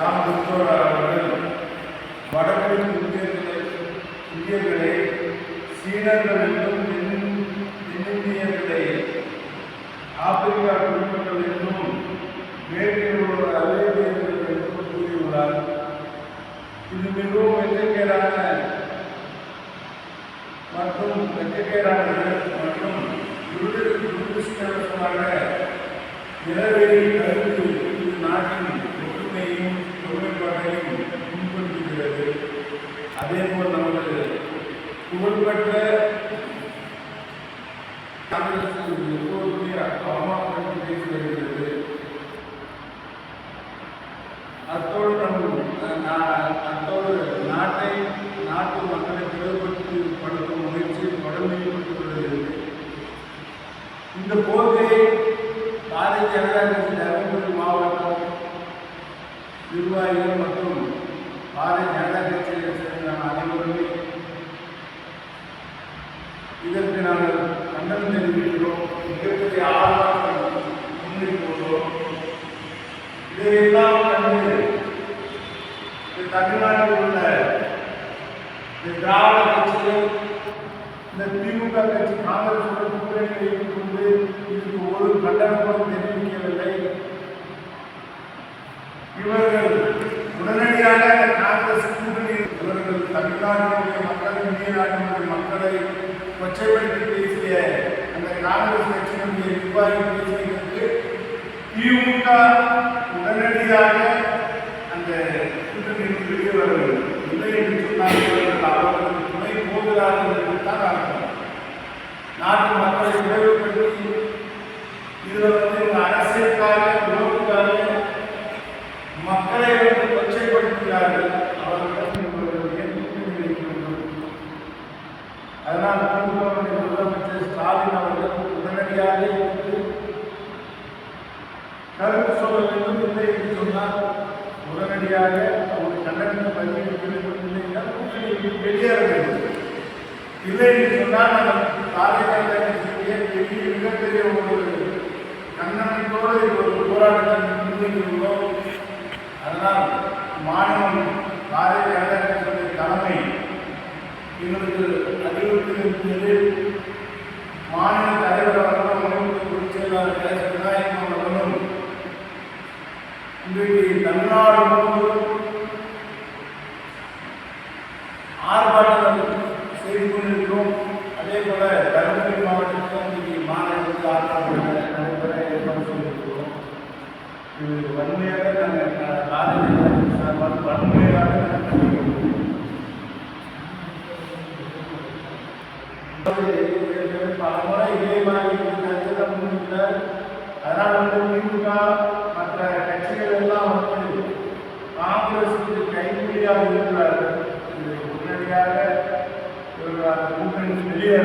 ராம் புத்தோரா அவர்கள் வடகிழக்கு இந்தியர்களை இந்தியர்களை சீனர்கள் என்றும் தென்னிந்தியர்களை ஆப்பிரிக்கா குடிமக்கள் என்றும் மேற்கில் அரேபியர்கள் என்றும் கூறியுள்ளார். இது மிகவும் வெட்கக்கேடான மற்றும் வெட்கக்கேடானது மற்றும் துரதிருஷ்டவசமாக கருத்து இது நாட்டின் காங்கிரஸ் எப்போதுமே பேசி வருகிறது அத்தோடு நம் அத்தோடு நாட்டை நாட்டு மக்களை பிளவுபடுத்தி படுத்தும் முயற்சி தொடர்ந்து வருகிறது இந்த போக்கை பாரதிய ஜனதா கட்சி தருமபுரி மாவட்டம் நிர்வாகிகள் மற்றும் பாரதிய ஜனதா கட்சி தெரிவிக்கிறோம் மிகப்பெரிய ஆர்வம் முன்வைக்கிறோம் இதையெல்லாம் கண்டு இந்த தமிழ்நாட்டில் உள்ள இந்த திராவிட கட்சிகள் இந்த திமுக கட்சி காங்கிரசுடன் கூட்டணி வைத்துக் கொண்டு இதுக்கு ஒரு கண்டனமும் தெரிவிக்கவில்லை. இவர்கள் உடனடியாக காங்கிரஸ் கூட்டணி இவர்கள் தமிழ்நாட்டினுடைய மக்களை கொச்சைப்படுத்தி பேசிய காங்கிரஸ் கட்சியினுடைய நிர்வாகி பேசியதற்கு திமுக உடனடியாக அந்த கூட்டணியில் வெளியே வர வேண்டும் இல்லை என்று சொன்னால் அவர்களுக்கு துணை போகிறார்கள் என்று தான் அர்த்தம் நாட்டு மக்களை விளைவுபடுத்தி இதில் வந்து இவங்க அரசியலுக்காக நோக்குக்காக மக்களை வந்து கொச்சைப்படுத்துகிறார்கள் அவர்களிடம் இவர்கள் ஏன் கூட்டணி வைக்க வேண்டும் அதனால் திமுகவுடைய முதலமைச்சர் ஸ்டாலின் அவர்கள் உடனடியாக என்று கருத்து சொல்ல வேண்டும் இல்லை என்று சொன்னால் உடனடியாக அவர் கண்டனத்தை பதிவிட வேண்டும் இல்லை என்றால் கூட்டணி வெளியேற வேண்டும். இல்லை என்று சொன்னால் நம்ம பாரதிய ஜனதா பெரிய மிகப்பெரிய ஒரு கண்ணனத்தோடு ஒரு போராட்டத்தை முன்வைத்துள்ளோம் அதனால் மாநிலம் பாரதிய ஜனதா தலைமை எங்களுக்கு அறிவுறுத்தியிருக்கிறது மாநில தலைவர் அவர்களும் விநாயகம் அவர்களும் இன்றைக்கு தமிழ்நாடு முழுவதும் ஆர்ப்பாட்டம் செய்து கொண்டிருக்கிறோம் அதே போல தருமபுரி மாவட்டத்திலும் இன்றைக்கு மாநிலத்தில் ஆர்ப்பாட்டம் நடைபெற ஏற்பாடு செய்திருக்கிறோம் இது வன்மையாக நாங்கள் சார்பாக வன்மையாக பல முறை இதே மாதிரி கருத்தை அதனால் வந்து திமுக மற்ற கட்சிகள் எல்லாம் வந்து காங்கிரசுக்கு கைமொழியாக இருக்கிறார்கள். இது உடனடியாக இவர்கள் அந்த கூட்டணி வெளியேற